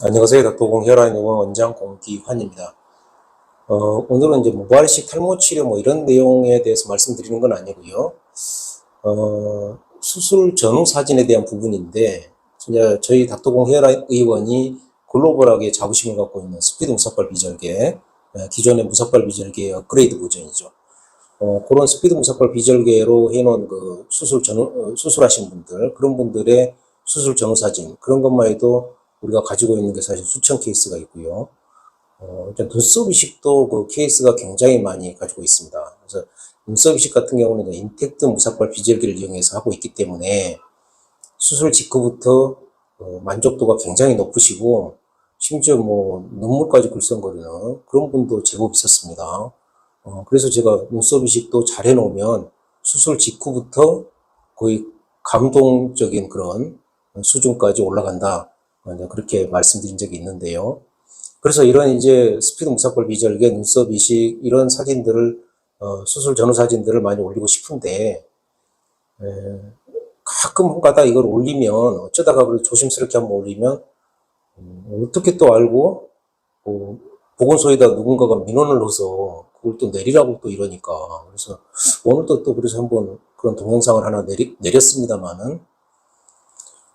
안녕하세요. 닥터공 혈압의원 원장 공기환입니다. 어, 오늘은 이제 무발식 탈모 치료 뭐 이런 내용에 대해서 말씀드리는 건 아니고요. 어, 수술 전후 사진에 대한 부분인데, 진짜 저희 닥터공 혈압의원이 글로벌하게 자부심을 갖고 있는 스피드 무삭발 비절개, 예, 기존의 무삭발 비절개의 업그레이드 버전이죠. 어, 그런 스피드 무삭발 비절개로 해놓은 그 수술 전후, 어, 수술하신 분들, 그런 분들의 수술 전후 사진, 그런 것만 해도 우리가 가지고 있는 게 사실 수천 케이스가 있고요. 어, 눈썹 이식도 그 케이스가 굉장히 많이 가지고 있습니다. 그래서 눈썹 이식 같은 경우는 인텍트 무삭발 비절기를 이용해서 하고 있기 때문에 수술 직후부터 어, 만족도가 굉장히 높으시고 심지어 뭐 눈물까지 글썽거리는 그런 분도 제법 있었습니다. 어, 그래서 제가 눈썹 이식도 잘 해놓으면 수술 직후부터 거의 감동적인 그런 수준까지 올라간다. 어, 그렇게 말씀드린 적이 있는데요. 그래서 이런 이제 스피드 무삭발 비절개, 눈썹 이식 이런 사진들을 어, 수술 전후 사진들을 많이 올리고 싶은데 에, 가끔 가다 이걸 올리면 어쩌다가 그걸 조심스럽게 한번 올리면 음, 어떻게 또 알고 뭐, 보건소에다 누군가가 민원을 넣어서 그걸 또 내리라고 또 이러니까. 그래서 오늘도 또 그래서 한번 그런 동영상을 하나 내리, 내렸습니다만은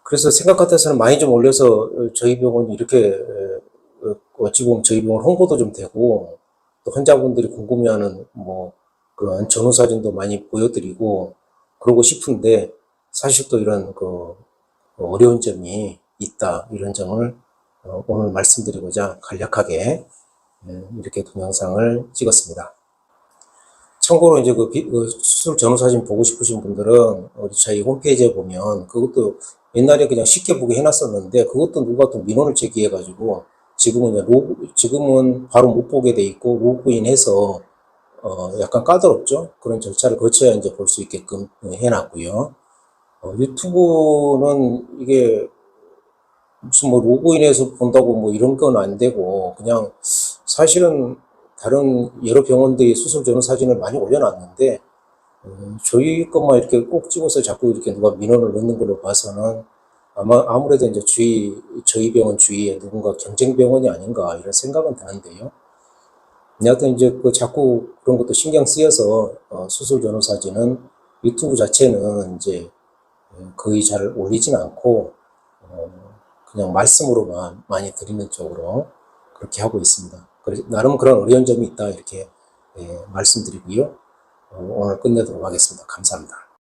그래서 생각 같아서는 많이 좀 올려서 어, 저희 병원이 이렇게 어, 어찌 보면 저희 병원 홍보도 좀 되고 또 환자분들이 궁금해하는 뭐 그런 전후 사진도 많이 보여드리고 그러고 싶은데 사실 또 이런 그 어려운 점이 있다. 이런 점을 어, 오늘 말씀드리고자 간략하게 예, 이렇게 동영상을 찍었습니다. 참고로 이제 그, 비- 그 수술 전후 사진 보고 싶으신 분들은 우리 저희 홈페이지에 보면 그것도 옛날에 그냥 쉽게 보게 해놨었는데 그것도 누가 또 민원을 제기해가지고 지금은 로그, 지금은 바로 못 보게 돼 있고 로그인해서 어 약간 까다롭죠 그런 절차를 거쳐야 이제 볼 수 있게끔 해놨고요 어, 유튜브는 이게 무슨 뭐 로그인해서 본다고 뭐 이런 건 안 되고 그냥 사실은 다른 여러 병원들이 수술 전후 사진을 많이 올려놨는데 어, 저희 것만 이렇게 꼭 찍어서 자꾸 이렇게 누가 민원을 넣는 걸로 봐서는 아마 아무래도 이제 주위 저희 병원 주위에 누군가 경쟁 병원이 아닌가 이런 생각은 드는데요. 여하튼 이제 그 자꾸 그런 것도 신경 쓰여서 어, 수술 전후 사진은 유튜브 자체는 이제 어, 거의 잘 올리진 않고 어, 그냥 말씀으로만 많이 드리는 쪽으로 그렇게 하고 있습니다. 나름 그런 어려운 점이 있다 이렇게 예, 말씀드리고요. 어, 오늘 끝내도록 하겠습니다. 감사합니다.